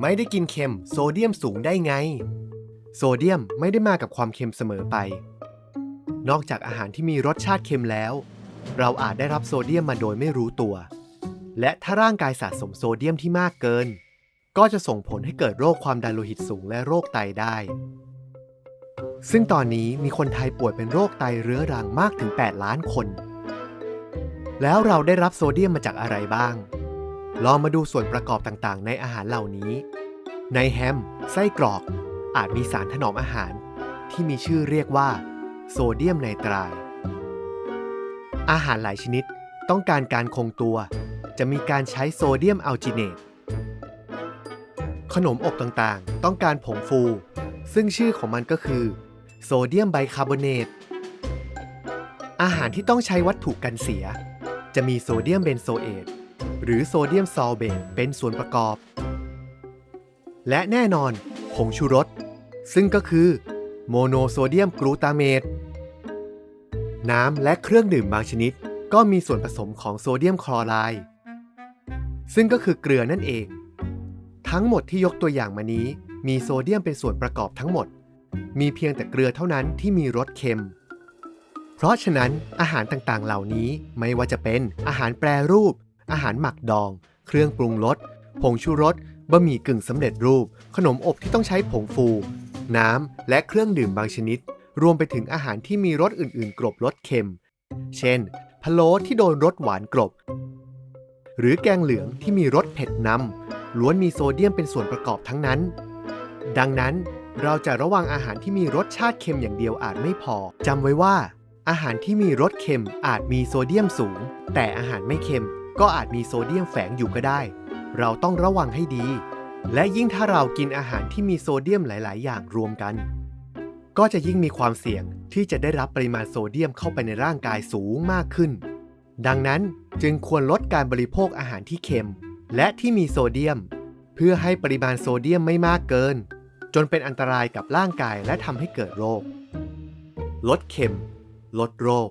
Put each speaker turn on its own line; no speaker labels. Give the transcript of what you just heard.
ไม่ได้กินเค็ม โซเดียมสูงได้ไง โซเดียมไม่ได้มากับความเค็มเสมอไป นอกจากอาหารที่มีรสชาติเค็มแล้ว เราอาจได้รับโซเดียมมาโดยไม่รู้ตัว และถ้าร่างกายสะสมโซเดียมที่มากเกิน ก็จะส่งผลให้เกิดโรคความดันโลหิตสูงและโรคไตได้ ซึ่งตอนนี้มีคนไทยป่วยเป็นโรคไตเรื้อรังมากถึง 8 ล้านคน แล้วเราได้รับโซเดียมมาจากอะไรบ้าง ลองมาดูส่วนประกอบต่างๆ ในอาหารเหล่านี้ ในแฮม ไส้กรอก อาจมีสารถนอมอาหาร ที่มีชื่อเรียกว่า โซเดียมไนไตราย อาหารหลายชนิดต้องการการคงตัว จะมีการใช้โซเดียมอัลจิเนต ขนมอบต่างๆ ต้องการผงฟู ซึ่งชื่อของมันก็คือ โซเดียมไบคาร์บอเนต อาหารที่ต้องใช้วัตถุกันเสีย จะมีโซเดียมเบนโซเอต หรือโซเดียมซอลเบตเป็นส่วนประกอบ และแน่นอนผงชูรส ซึ่งก็คือโมโนโซเดียมกลูตาเมต น้ำและเครื่องดื่มบางชนิด ก็มีส่วนผสมของโซเดียมคลอไรด์ซึ่งก็คือเกลือนั่นเอง ทั้งหมดที่ยกตัวอย่างมานี้ มีโซเดียมเป็นส่วนประกอบทั้งหมด มีเพียงแต่เกลือเท่านั้นที่มีรสเค็ม เพราะฉะนั้นอาหารต่างๆ เหล่านี้ไม่ว่าจะเป็นอาหารแปรรูป อาหารหมักดอง เครื่องปรุงรส ผงชูรส บะหมี่กึ่งสำเร็จรูป ขนมอบที่ต้องใช้ผงฟู น้ำ และเครื่องดื่มบางชนิด รวมไปถึงอาหารที่มีรสอื่น ๆกลบรสเค็ม เช่น พะโล้ที่โดนรสหวานกลบหรือแกงเหลืองที่มีรสเผ็ดนำ ล้วนมีโซเดียมเป็นส่วนประกอบทั้งนั้น ดังนั้นเราจะระวังอาหารที่มีรสชาติเค็มอย่างเดียวอาจไม่พอ จำไว้ว่า อาหารที่มีรสเค็มอาจมีโซเดียมสูง แต่อาหารไม่เค็ม ก็อาจมีโซเดียมแฝงอยู่ก็ได้ เราต้องระวังให้ดี และยิ่งถ้าเรากินอาหารที่มีโซเดียมหลาย ๆ อย่างรวมกัน ก็จะยิ่งมีความเสี่ยงที่จะได้รับปริมาณโซเดียมเข้าไปในร่างกายสูงมากขึ้น ดังนั้นจึงควรลดการบริโภคอาหารที่เค็ม และที่มีโซเดียม เพื่อให้ปริมาณโซเดียมไม่มากเกิน จนเป็นอันตรายกับร่างกายและทำให้เกิดโรค ลดเค็ม ลดโรค